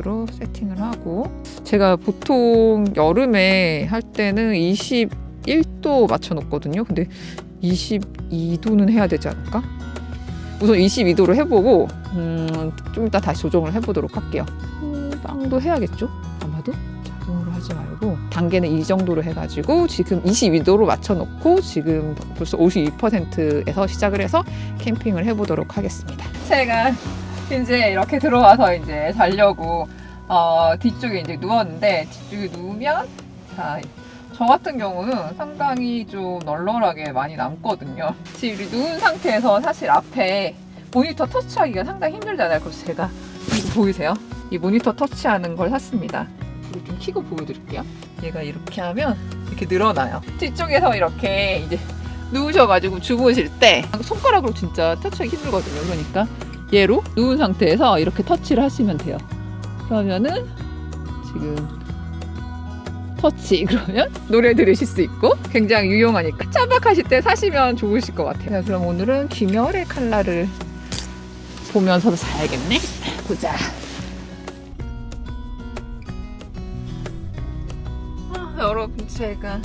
모드로 세팅을 하고 제가 보통 여름에 할 때는 21도 맞춰 놓거든요. 근데 22도는 해야 되지 않을까? 우선 22도로 해보고 음, 좀 이따 다시 조정을 해보도록 할게요. 음, 빵도 해야겠죠? 아마도 자동으로 하지 말고 단계는 이 정도로 해가지고 지금 22도로 맞춰놓고 지금 벌써 52%에서 시작을 해서 캠핑을 해보도록 하겠습니다. 제가 이제 이렇게 들어와서 이제 자려고 어, 뒤쪽에 이제 누웠는데 뒤쪽에 누우면 자. 저 같은 경우는 상당히 좀 널널하게 많이 남거든요. 지금 누운 상태에서 사실 앞에 모니터 터치하기가 상당히 힘들잖아요. 그래서 제가 이거 보이세요? 이 모니터 터치하는 걸 샀습니다. 이거 좀 키고 보여드릴게요. 얘가 이렇게 하면 이렇게 늘어나요. 뒤쪽에서 이렇게 이제 누우셔가지고 주무실 때 손가락으로 진짜 터치하기 힘들거든요. 그러니까 얘로 누운 상태에서 이렇게 터치를 하시면 돼요. 그러면은 지금 터치 그러면 노래 들으실 수 있고 굉장히 유용하니까 짬박하실 때 사시면 좋으실 것 같아요. 자, 그럼 오늘은 귀멸의 칼라를 보면서 자야겠네. 보자. 아, 여러분 제가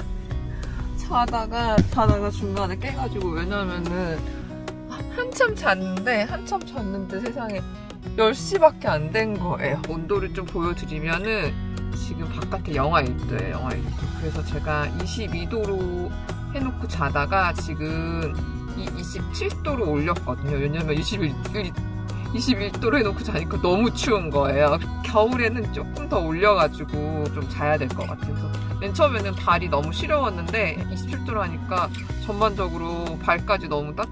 자다가 자다가 중간에 깨가지고 왜냐면은 한참 잤는데 한참 잤는데 세상에 10시밖에 안 된 거예요. 온도를 좀 보여드리면은 지금 바깥에 영하 1도예요. 영하 1도. 그래서 제가 22도로 해놓고 자다가 지금 이 27도로 올렸거든요. 왜냐면 21, 21도로 해놓고 자니까 너무 추운 거예요. 겨울에는 조금 더 올려가지고 좀 자야 될 것 같아요. 그래서 맨 처음에는 발이 너무 시려웠는데 27도로 하니까 전반적으로 발까지 너무 따뜻